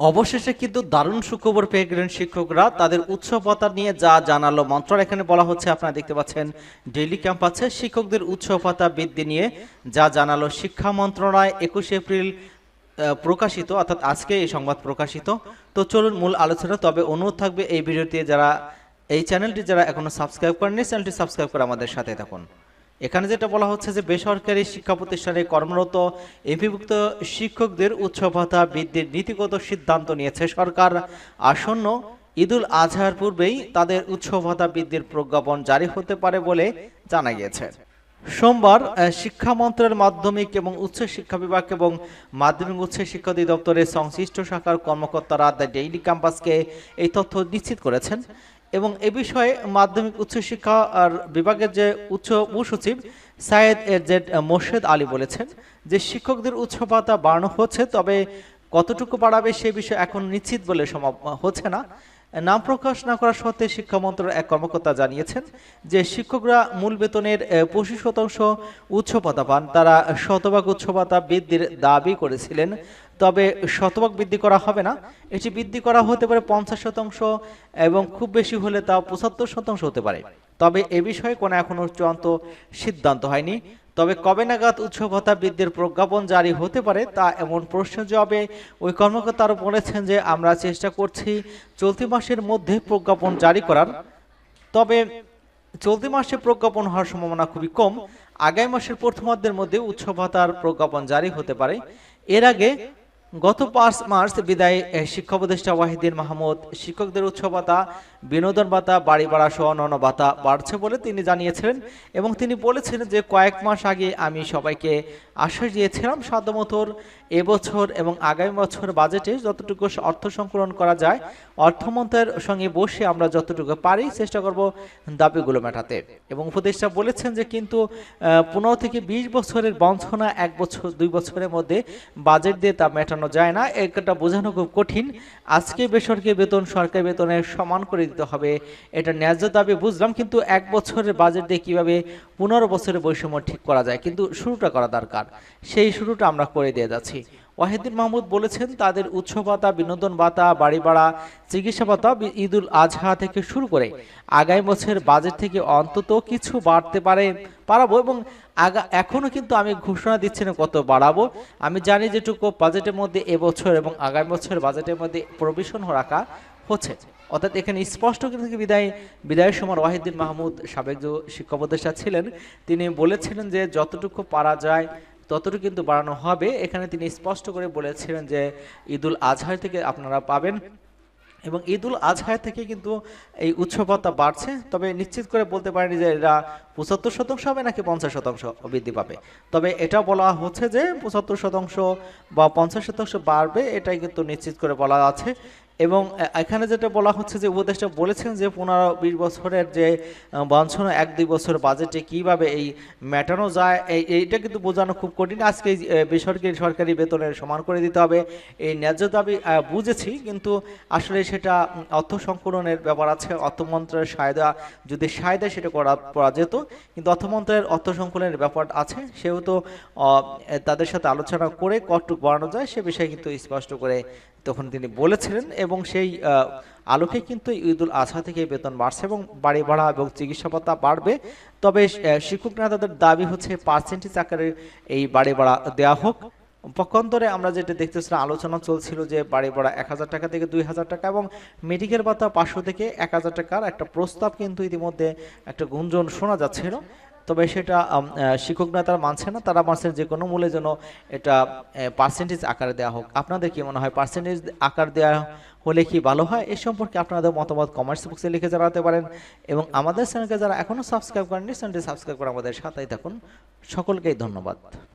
অবশেষে কিন্তু দারুণ সুখবর পেয়ে গেলেন শিক্ষকরা। তাদের উৎসবতা নিয়ে যা জানালো মন্ত্রণালয়, এখানে বলা হচ্ছে আপনারা দেখতে পাচ্ছেন ডেইলি ক্যাম্প আছে। শিক্ষকদের উৎসবতা বৃদ্ধি নিয়ে যা জানালো শিক্ষা মন্ত্রণালয় একুশে এপ্রিল প্রকাশিত, অর্থাৎ আজকে এই সংবাদ প্রকাশিত। তো চলুন মূল আলোচনা, তবে অনুরোধ থাকবে এই ভিডিওতে যারা, এই চ্যানেলটি যারা এখনও সাবস্ক্রাইব করেননি, চ্যানেলটি সাবস্ক্রাইব করে আমাদের সাথে থাকুন। এখানে যেটা বলা হচ্ছে যে বেসরকারি শিক্ষা প্রতিষ্ঠানে কর্মরত এমপিভুক্ত শিক্ষকদের উচ্চ ভাতা বৃদ্ধির নীতিগত সিদ্ধান্ত নিয়েছে সরকার। আসন্ন ঈদুল আজহার পূর্বেই তাদের উচ্চ ভাতা বৃদ্ধির প্রজ্ঞাপন জারি হতে পারে বলে জানা গিয়েছে। সোমবার শিক্ষা মন্ত্রণালয়ের মাধ্যমিক এবং উচ্চ শিক্ষা বিভাগ এবং মাধ্যমিক উচ্চ শিক্ষা অধিদপ্তরের সংশ্লিষ্ট শাখার কর্মকর্তারা দ্য ডেইলি ক্যাম্পাসকে এই তথ্য নিশ্চিত করেছেন। এবং এ বিষয়ে মাধ্যমিক উচ্চশিক্ষা আর বিভাগের যে উচ্চ সচিব সায়েদ জেড মোর্শেদ আলী বলেছেন যে শিক্ষকদের উচ্চ ভাতা বাড়ানো হচ্ছে, তবে কতটুকু বাড়াবে সে বিষয়ে এখন নিশ্চিত বলে সম্ভব হচ্ছে না। নাম প্রকাশ না করা সত্ত্বে শিক্ষা এক কর্মকর্তা জানিয়েছেন যে শিক্ষকরা মূল বেতনের পঁচিশ শতাংশ উচ্চ ভাতা পান তারা শতভাগ উচ্চ ভাতা বৃদ্ধির দাবি করেছিলেন। তবে শতভাগ বৃদ্ধি করা হবে না। এটি বৃদ্ধি করা হতে পারে পঞ্চাশ শতাংশ এবং খুব বেশি হলে তা পঁচাত্তর শতাংশ হতে পারে। তবে এ বিষয়ে কোনো এখনও চূড়ান্ত সিদ্ধান্ত হয়নি। তবে কবে নাগাদ উচ্চ ভাতা বৃদ্ধির প্রজ্ঞাপন জারি হতে পারে তা এমন প্রশ্ন জবাবে ওই কর্মকর্তা বলেছেন যে আমরা চেষ্টা করছি চলতি মাসের মধ্যে প্রজ্ঞাপন জারি করার। তবে চলতি মাসে প্রজ্ঞাপন হওয়ার সম্ভাবনা খুবই কম। আগামী মাসের প্রথমার্ধের মধ্যে উচ্চ ভাতার প্রজ্ঞাপন জারি হতে পারে। এর আগে গত পাঁচ মার্চ বিদায় শিক্ষা উপদেষ্টা ওয়াহিদিন মাহমুদ। শিক্ষকদের উচ্চ ভাতা বিনোদন ভাতা বাড়ি ভাড়া সহ অন্যান্য ভাতা বাড়ছে বলে তিনি জানিয়েছিলেন এবং তিনি বলেছেন যে কয়েক মাস আগে আমি সবাইকে আশ্বাস দিয়েছিলাম সাধ্যমতোর এবছর এবং আগামী বছর বাজেটে যতটুকু অর্থ সংকলন করা যায়, অর্থমন্ত্রের সঙ্গে বসে আমরা যতটুকু পারি চেষ্টা করব দাবিগুলো মেটাতে। এবং উপদেষ্টা বলেছেন যে কিন্তু পনেরো থেকে বিশ বছরের বঞ্চনা এক বছর, দুই বছরের মধ্যে বাজেট দিয়ে তা মেটানো যায় না। এটা বোঝানো খুব কঠিন। আজকে বেসরকারি বেতন, সরকারি বেতনের সমান করে দিতে হবে। এটা ন্যায্য দাবি, বুঝলাম। কিন্তু এক বছরের বাজেট দিয়ে কীভাবে পনেরো বছরের বৈষম্য ঠিক করা যায়? কিন্তু শুরুটা করা দরকার। সেই শুরুটা আমরা করে দিয়ে যাচ্ছি। ওয়াহিদুল মাহমুদ বলেছেন, তাদের উৎস ভাতা বিনোদন ভাতা বাড়ি ভাড়া চিকিৎসা ভাতা ঈদুল আজহা থেকে শুরু করে আগামী বছর বাজেট থেকে অন্তত কিছু বাড়তে পারে পারাবো এবং আগা, এখনও কিন্তু আমি ঘোষণা দিচ্ছি না কত বাড়াবো। আমি জানি যেটুকু বাজেটের মধ্যে এবছর এবং আগামী বছর বাজেটের মধ্যে প্রভিশন রাখা হচ্ছে। অর্থাৎ এখানে স্পষ্ট কিন্তু বিদায়, বিদায়ের সময় ওয়াহিদ্দিন মাহমুদ সাবেক যে শিক্ষা উপদেষ্টা ছিলেন, তিনি বলেছিলেন যে যতটুকু পারা যায় ততটুকু কিন্তু বাড়ানো হবে। এখানে তিনি স্পষ্ট করে বলেছিলেন যে ঈদুল আজহার থেকে আপনারা পাবেন এবং ঈদুল আজহায় থেকে কিন্তু এই উৎসবতা বাড়ছে। তবে নিশ্চিত করে বলতে পারেনি যে এরা পঁচাত্তর শতাংশ হবে নাকি পঞ্চাশ শতাংশ বৃদ্ধি পাবে। তবে এটা বলা হচ্ছে যে পঁচাত্তর শতাংশ বা পঞ্চাশ শতাংশ বাড়বে, এটাই কিন্তু নিশ্চিত করে বলা আছে। এবং এখানে যেটা বলা হচ্ছে যে উপদেষ্টা বলেছেন যে পনেরো বিশ বছরের যে বঞ্চনা এক দুই বছর বাজেটে কীভাবে এই মেটানো যায় এই- এইটা কিন্তু বোঝানো খুব কঠিন। আজকে বেসরকারি, সরকারি বেতনের সমান করে দিতে হবে। এই ন্যায্য দাবি বুঝেছি, কিন্তু আসলে সেটা অর্থ সংকলনের ব্যাপার আছে। অর্থমন্ত্রের সায়দা, যদি সায়দা সেটা করা করা যেত, কিন্তু অর্থমন্ত্রের অর্থ সংকলনের ব্যাপার আছে, সেহেতু তাদের সাথে আলোচনা করে কতটুকু বাড়ানো যায়, সে বিষয়ে কিন্তু স্পষ্ট করে তখন তিনি বলেছিলেন এবং সেই আলোকে কিন্তু ঈদুল আজহা থেকে বেতন বাড়ছে এবং বাড়ি ভাড়া এবং চিকিৎসা ভাতা বাড়বে। তবে শিক্ষক নেতাদের দাবি হচ্ছে পার্সেন্টেজ আকারে এই বাড়ি ভাড়া দেওয়া হোক। পক্ষান্তরে আমরা যেটা দেখতেছিলাম, আলোচনা চলছিল যে বাড়ি ভাড়া এক হাজার টাকা থেকে দুই হাজার টাকা এবং মেডিকেল ভাতা পাঁচশো থেকে এক হাজার টাকার একটা প্রস্তাব কিন্তু ইতিমধ্যে একটা গুঞ্জন শোনা যাচ্ছিল। তবে সেটা শিক্ষকরা তারা মানছে না, তারা মানছেন যে কোনো মূলে যেন এটা পার্সেন্টেজ আকারে দেওয়া হোক। আপনাদের কি মনে হয় পার্সেন্টেজ আকার দেওয়া হলে কি ভালো হয়? এ সম্পর্কে আপনাদের মতামত কমার্স বক্সে লিখে জানাতে পারেন এবং আমাদের চ্যানেলকে যারা এখনও সাবস্ক্রাইব করেননি চ্যানেলটি সাবস্ক্রাইব করে আমাদের সাথেই থাকুন। সকলকেই ধন্যবাদ।